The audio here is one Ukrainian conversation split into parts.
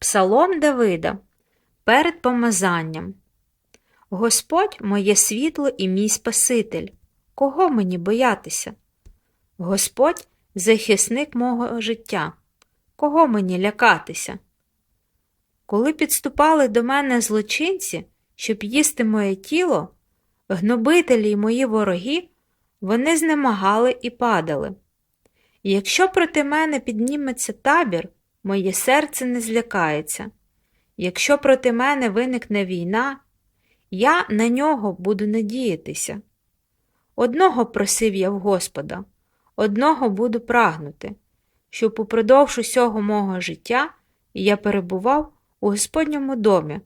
Псалом Давида перед помазанням. Господь моє світло і мій Спаситель. Кого мені боятися? Господь захисник мого життя. Кого мені лякатися? Коли підступали до мене злочинці, щоб їсти моє тіло, гнобителі й мої вороги, вони знемагали і падали. І якщо проти мене підніметься табір, моє серце не злякається. Якщо проти мене виникне війна, я на нього буду надіятися. Одного просив я в Господа, одного буду прагнути, щоб упродовж усього мого життя я перебував у Господньому домі,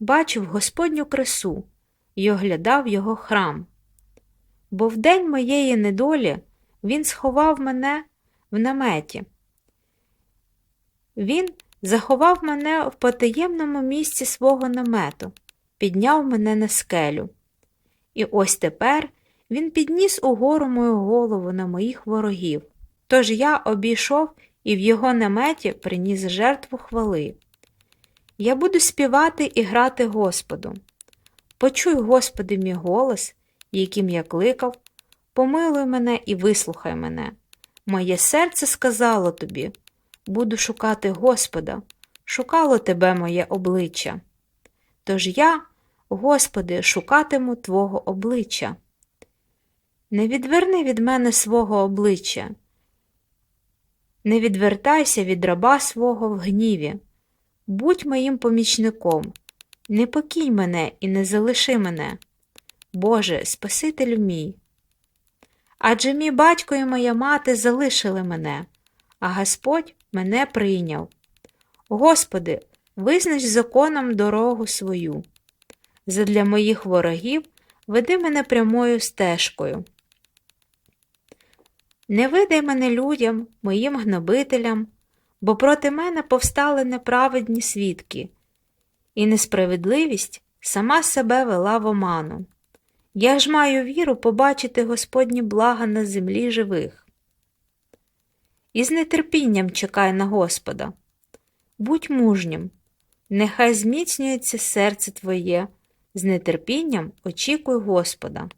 бачив Господню красу і оглядав його храм. Бо в день моєї недолі він сховав мене в наметі. Він заховав мене в потаємному місці свого намету, підняв мене на скелю. І ось тепер він підніс угору мою голову на моїх ворогів. Тож я обійшов і в його наметі приніс жертву хвали. Я буду співати і грати Господу. Почуй, Господи, мій голос, яким я кликав, помилуй мене і вислухай мене. Моє серце сказало тобі буду шукати Господа, шукало тебе моє обличчя. Тож я, Господи, шукатиму Твого обличчя. Не відверни від мене свого обличчя, не відвертайся від раба свого в гніві, будь моїм помічником, не покій мене і не залиши мене, Боже, Спасителю мій. Адже мій батько і моя мати залишили мене, а Господь мене прийняв. Господи, визнач законом дорогу свою. Задля моїх ворогів веди мене прямою стежкою. Не видай мене людям, моїм гнобителям, бо проти мене повстали неправедні свідки, і несправедливість сама себе вела в оману. Я ж маю віру побачити Господні блага на землі живих. І з нетерпінням чекай на Господа. Будь мужнім, нехай зміцнюється серце твоє, з нетерпінням очікуй Господа.